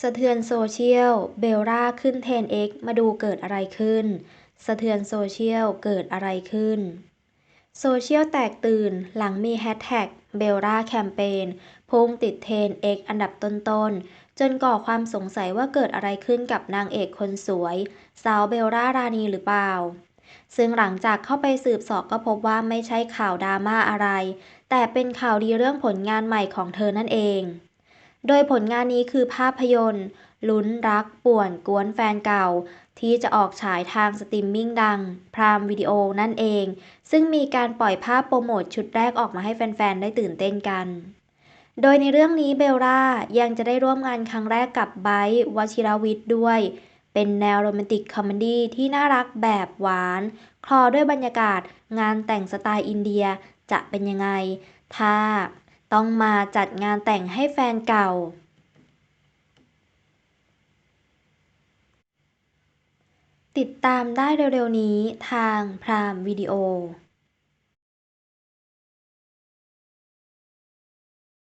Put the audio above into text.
สะเทือนโซเชียล เบลล่าขึ้นเทรนด์ X มาดูเกิดอะไรขึ้น สะเทือนโซเชียล เกิดอะไรขึ้น โซเชียลแตกตื่นหลังมีแฮชแท็กเบลล่าแคมเปญพุ่งติดเทรนด์ X อันดับต้นๆ จนก่อความสงสัยว่าเกิดอะไรขึ้นกับนางเอกคนสวย สาวเบลล่ารานีหรือเปล่า ซึ่งหลังจากเข้าไปสืบสอบก็พบว่าไม่ใช่ข่าวดราม่าอะไร แต่เป็นข่าวดีเรื่องผลงานใหม่ของเธอนั่นเอง โดยผลงานนี้คือภาพยนตร์ ลุ้นรักป่วนกวนแฟนเก่า ที่จะออกฉายทางสตรีมมิ่งดัง พรามวิดีโอนั่นเอง ซึ่งมีการปล่อยภาพโปรโมทชุดแรกออกมาให้แฟนๆ ได้ตื่นเต้นกัน โดยในเรื่องนี้เบลล่ายังจะได้ร่วมงานครั้งแรกกับไบร์ทวชิรวิทย์ด้วย เป็นแนวโรแมนติกคอมเมดี้ที่น่ารักแบบหวาน คลอด้วยบรรยากาศงานแต่งสไตล์อินเดียจะเป็นยังไง ถ้า ต้องมาจัดงานแต่งให้แฟนเก่า ติดตามได้เร็วๆนี้ทางพรามวิดีโอ